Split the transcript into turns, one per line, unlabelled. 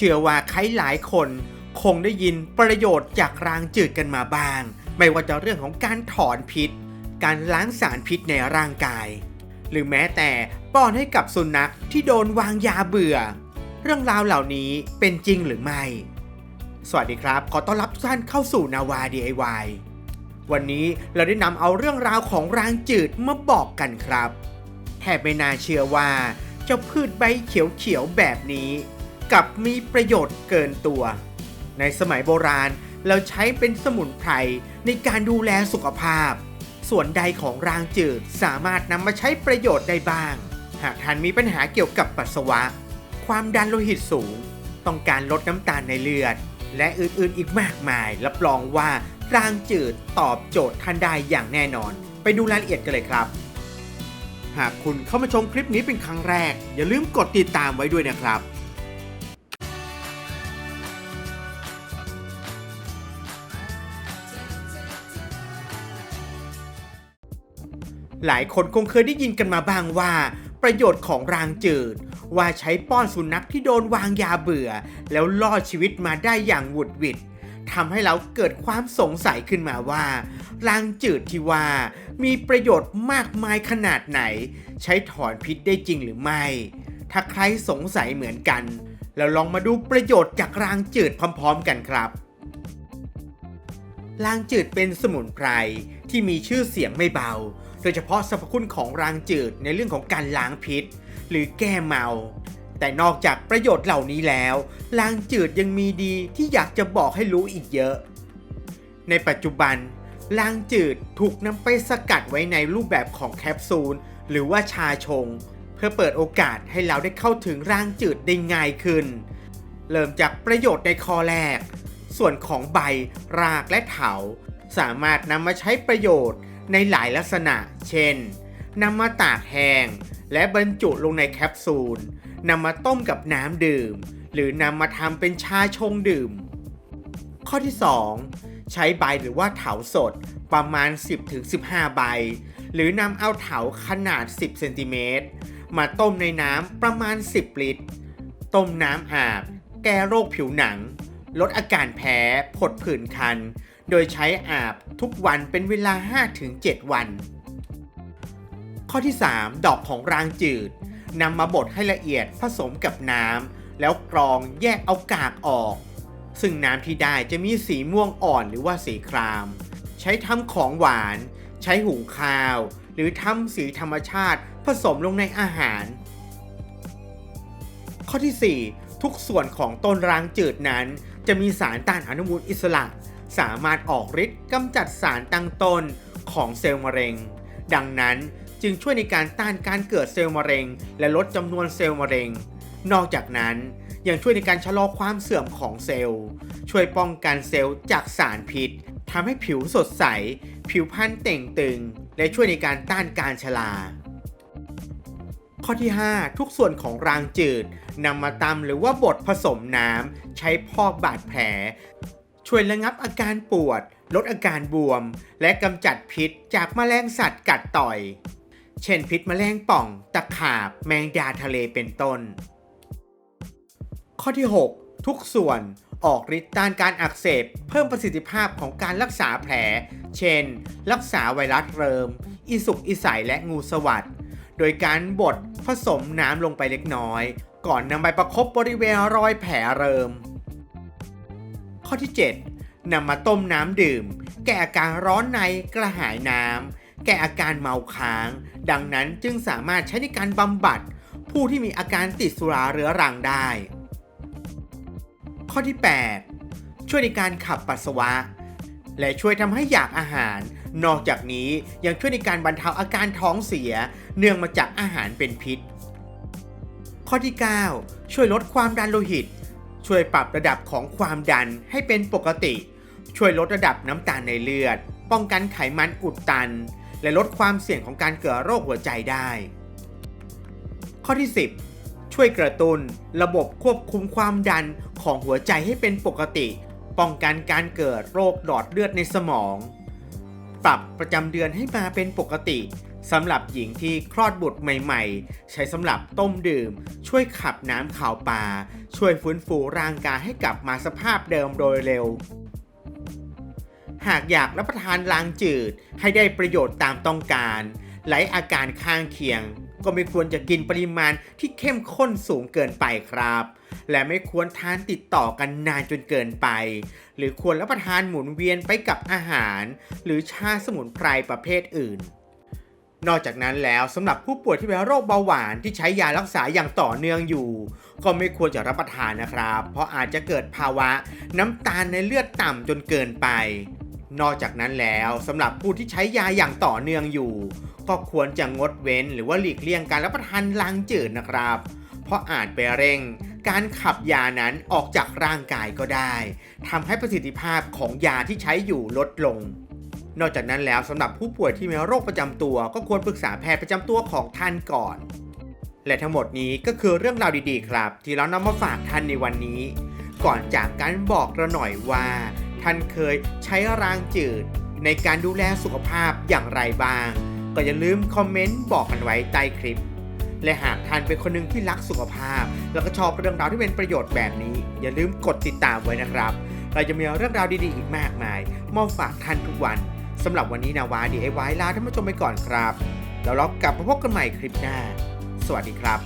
เชื่อว่าใครหลายคนคงได้ยินประโยชน์จากรางจืดกันมาบ้าง ไม่ว่าจะเรื่องของการถอนพิษ การล้างสารพิษในร่างกาย หรือแม้แต่ป้อนให้กับสุนัขที่โดนวางยาเบื่อ เรื่องราวเหล่านี้เป็นจริงหรือไม่ สวัสดีครับ ขอต้อนรับทุกท่านเข้าสู่นาวา DIY วันนี้เราได้นำเอาเรื่องราวของรางจืดมาบอกกันครับ แทบไม่น่าเชื่อว่าเจ้าพืชใบเขียวๆแบบนี้ กับมีประโยชน์เกินตัว ในสมัยโบราณเราใช้เป็นสมุนไพรในการดูแลสุขภาพ ส่วนใดของรางจืดสามารถนำมาใช้ประโยชน์ได้บ้าง หากท่านมีปัญหาเกี่ยวกับปัสสาวะ ความดันโลหิตสูง ต้องการลดน้ำตาลในเลือด และอื่นๆอีกมากมาย รับรองว่ารางจืดตอบโจทย์ท่านได้อย่างแน่นอน ไปดูรายละเอียดกันเลยครับ หากคุณเข้ามาชมคลิปนี้เป็นครั้งแรก อย่าลืมกดติดตามไว้ด้วยนะครับ หลายคนคงเคยได้ยินกันมาบ้างว่า ประโยชน์ของรางจืด ว่าใช้ป้อนสุนัขที่โดนวางยาเบื่อ แล้วรอดชีวิตมาได้อย่างหวุดหวิดทำให้เราเกิดความสงสัยขึ้นมาว่า รางจืดที่ว่า มีประโยชน์มากมายขนาดไหน ใช้ถอนพิษได้จริงหรือไม่ ถ้าใครสงสัยเหมือนกัน เราลองมาดูประโยชน์จากรางจืดพร้อม ๆ กันครับรางจืดเป็นสมุนไพรที่มีชื่อเสียงไม่เบา โดยเฉพาะสรรพคุณของรางจืดในเรื่องของการล้างพิษ หรือแก้เมา แต่นอกจากประโยชน์เหล่านี้แล้วรางจืดยังมีดีที่อยากจะบอกให้รู้อีกเยอะ ในปัจจุบันรางจืดถูกนำไปสกัดไว้ในรูปแบบของแคปซูลหรือว่าชาชง เพื่อเปิดโอกาสให้เราได้เข้าถึงรางจืดได้ง่ายขึ้น เริ่มจากประโยชน์ในข้อแรก ส่วนของใบ รากและเถา สามารถนำมาใช้ประโยชน์ ในหลายลักษณะ เช่นนำมาตากแห้งและบรรจุลงในแคปซูลนำมาต้มกับน้ำดื่ม หรือนำมาทำเป็นชาชงดื่ม ข้อที่ 2 ใช้ใบหรือว่าเถาสดประมาณ 10-15 ใบ หรือนำเอาเถาขนาด 10 เซนติเมตรมาต้มในน้ำประมาณ 10 ลิตร ต้มน้ำอาบ แก้โรคผิวหนัง ลดอาการแพ้ ผดผื่นคัน โดยใช้อาบทุกวันเป็นเวลา 5-7 วัน ข้อที่ 3 ดอกของรางจืดนำมาบดให้ละเอียดผสมกับน้ำแล้วกรองแยกเอากากออก ซึ่งน้ำที่ได้จะมีสีม่วงอ่อนหรือว่าสีคราม ใช้ทำของหวาน ใช้หุงข้าว หรือทำสีธรรมชาติผสมลงในอาหาร ข้อที่ 4 ทุกส่วนของต้นรางจืดนั้น จะมีสารต้านอนุมูลอิสระ สามารถออกฤทธิ์กำจัดสารตั้งต้นของเซลล์มะเร็ง ดังนั้นจึงช่วยในการต้านการเกิดเซลล์มะเร็ง และลดจำนวนเซลล์มะเร็ง นอกจากนั้นยังช่วยในการชะลอความเสื่อมของเซลล์ ช่วยป้องกันเซลล์จากสารพิษทำให้ผิวสดใส ผิวพรรณเต่งตึง และช่วยในการต้านการชราข้อที่ 5 ทุกส่วนของรางจืดนำมาตำหรือว่าบดผสมน้ำใช้พอกบาดแผล ช่วยระงับอาการปวด ลดอาการบวม และกำจัดพิษจากแมลงสัตว์กัดต่อย เช่นพิษแมลงป่อง ตะขาบ แมงดาทะเลเป็นต้น ข้อที่ 6 ทุกส่วนออกฤทธิ์ต้านการอักเสบ เพิ่มประสิทธิภาพของการรักษาแผล เช่น รักษาไวรัสเริมอีสุกอีใสและงูสวัสดโดยการบดผสมน้ำลงไปเล็กน้อย ก่อนนำไปประคบบริเวณรอยแผลเริม ข้อที่ 7นำมาต้มน้ำดื่ม แก้อาการร้อนในกระหายน้ำแก้อาการเมาค้าง ดังนั้นจึงสามารถใช้ในการบำบัด ผู้ที่มีอาการติดสุราเรื้อรังได้ ข้อที่ 8 ช่วยในการขับปัสสาวะ และช่วยทำให้อยากอาหาร นอกจากนี้ยังช่วยในการบรรเทาอาการท้องเสีย เนื่องมาจากอาหารเป็นพิษ ข้อที่ 9 ช่วยลดความดันโลหิต ช่วยปรับระดับของความดันให้เป็นปกติ ช่วยลดระดับน้ำตาลในเลือด ป้องกันไขมันอุดตัน และลดความเสี่ยงของการเกิดโรคหัวใจได้ ข้อที่ 10 ช่วยกระตุ้นระบบควบคุมความดันของหัวใจให้เป็นปกติ ป้องกันการเกิดโรคหลอดเลือดในสมอง ปรับประจำเดือนให้มาเป็นปกติ สำหรับหญิงที่คลอดบุตรใหม่ๆ ใช้สำหรับต้มดื่ม ช่วยขับน้ำข่าวปลาช่วยฟื้นฟูร่างกายให้กลับมาสภาพเดิมโดยเร็ว หากอยากรับประทานล้างจืดให้ได้ประโยชน์ตามต้องการไร้อาการข้างเคียง ก็ไม่ควรจะกินปริมาณที่เข้มข้นสูงเกินไปครับ และไม่ควรทานติดต่อกันนานจนเกินไป หรือควรรับประทานหมุนเวียนไปกับอาหาร หรือชาสมุนไพรประเภทอื่น นอกจากนั้นแล้วสำหรับผู้ป่วยที่เป็นโรคเบาหวานที่ใช้ยารักษาอย่างต่อเนื่องอยู่ ก็ไม่ควรจะรับประทานนะครับ เพราะอาจจะเกิดภาวะน้ำตาลในเลือดต่ำจนเกินไป นอกจากนั้นแล้วสำหรับผู้ที่ใช้ยาอย่างต่อเนื่องอยู่ ก็ควรจะงดเว้นหรือว่าหลีกเลี่ยงการรับประทานลางจืดนะครับ เพราะอาจไปเร่ง การขับยานั้นออกจากร่างกายก็ได้ทำให้ประสิทธิภาพของยาที่ใช้อยู่ลดลง นอกจากนั้นแล้วสำหรับผู้ป่วยที่มีโรคประจำตัว ก็ควรปรึกษาแพทย์ประจำตัวของท่านก่อน และทั้งหมดนี้ก็คือเรื่องราวดีๆ ครับ ที่เรานำมาฝากท่านในวันนี้ ก่อนจากการบอกเราหน่อยว่า ท่านเคยใช้รางจืด ในการดูแลสุขภาพอย่างไรบ้าง ก็อย่าลืมคอมเมนต์บอกกันไว้ใต้คลิปและหากท่านเป็นคนหนึ่งที่รักสุขภาพ แล้วก็ชอบเรื่องราวที่เป็นประโยชน์แบบนี้ อย่าลืมกดติดตามไว้นะครับ เราจะมีเรื่องราวดีๆอีกมากมายมาฝากท่านทุกวัน สำหรับวันนี้นาวาดีไอไว้ลาท่านผู้ชมไปก่อนครับ แล้วเรากลับมาพบกันใหม่คลิปหน้า สวัสดีครับ